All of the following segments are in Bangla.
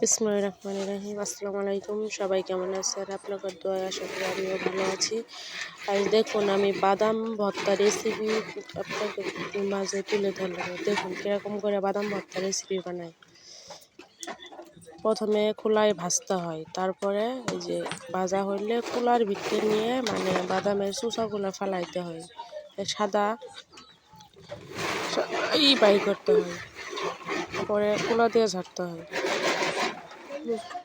বিসমুল্লাহ রহমান রাহিম। আসসালামু আলাইকুম, সবাই কেমন আছেন? আপনাদের দোয়া আশা করি আমিও ভালো আছি। আজ দেখুন, আমি বাদাম ভর্তা রেসিপি আপনাকে মাঝে তুলে ধরলাম। দেখুন, কীরকম করে বাদাম ভর্তা রেসিপি বানাই। প্রথমে খোলায় ভাজতে হয়। তারপরে এই যে ভাজা হইলে কুলার ভিতরে নিয়ে মানে বাদামের চুষাগুলো ফেলাইতে হয়। সাদা এই বাই করতে হয়। পরে কুলা দিয়ে ঝাড়তে হয়। দেখুন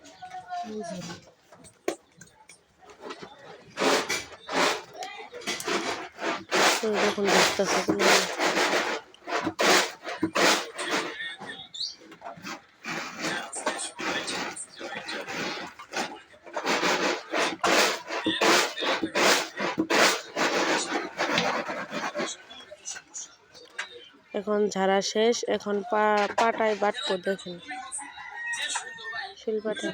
এখন ঝাড়া শেষ এখন পা পাটায় বাটবো দেখুন। শিলপাটা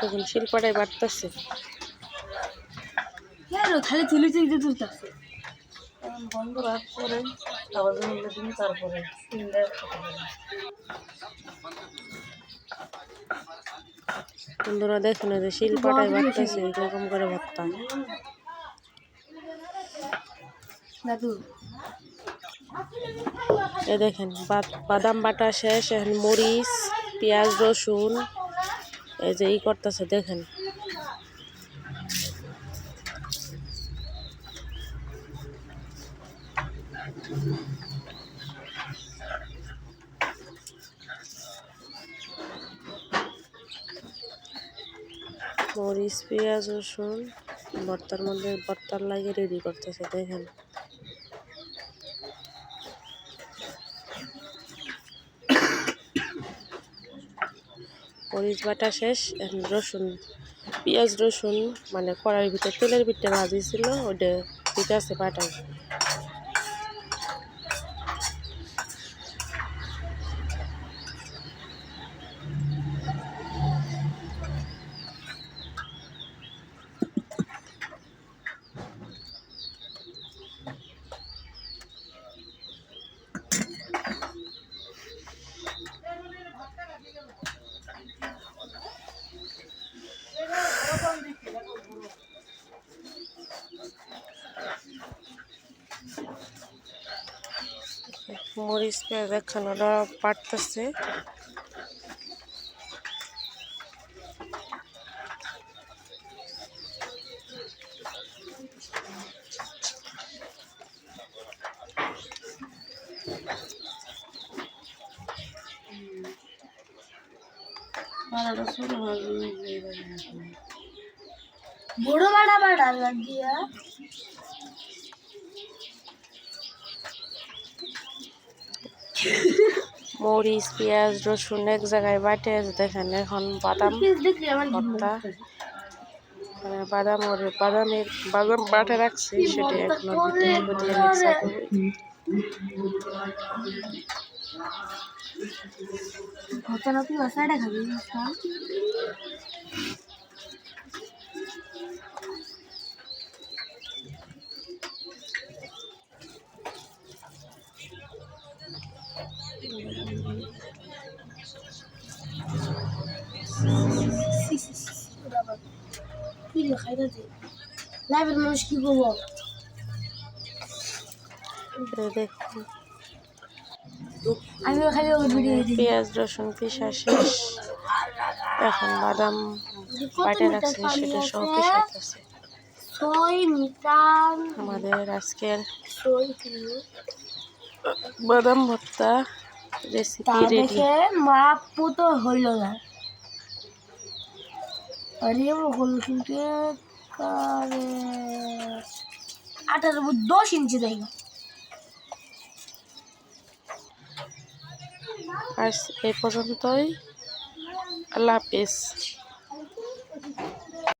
দেখুন শিলপাটায় বাটতেছে খালি তুলি তুলি তুলতেছে বন্ধ রাখ করে। দিন তারপরে বন্ধুরা দেখুন যে শিলপাটায় বাড়তেছে এরকম করে দাদু। এ দেখেন বাদাম বাটা শেষ এখন মরিচ পেঁয়াজ রসুন এই যে ই করতেছে দেখেন। মরিচ, পেঁয়াজ, রসুন, ভর্তার মধ্যে ভর্তার লাগে রেডি করতেছে, দেখেন। মরিচ বাটা শেষ রসুন, পেঁয়াজ, রসুন মানে কড়াইয়ের ভিতরে তেলের ভিতরে ভাজিছিল ওটা দিতে আছে বাটায় মরিচ পেঁয়াজ একখানে পাটতেছে বড় বাড়া বাড়া লাগিয়া। মরিচ পেঁয়াজ রসুন এক জায়গায় বাটে দেখেন এখন বাদাম ভর্তা। মানে বাদাম ওর বাদামের বাদাম বাটে রাখছি সেটা এখনও দিয়ে মিক্সার করবে নাকি মশাটা খাবি কি খাইতে লাইভের মানুষ কি করব দেখুন আমি খালি পেঁয়াজ রসুন পিসা শেষ এখন বাদাম বাটে রাখছি সেটা সব পিসাইতেছে আমাদের আজকের বাদাম ভর্তা রেসিপি রেডি দেখে মাপ তো হইল না আরে হল কিন্তু দশ ইঞ্চি দেয় আজ এই পর্যন্তই। আল্লাহ হাফিজ।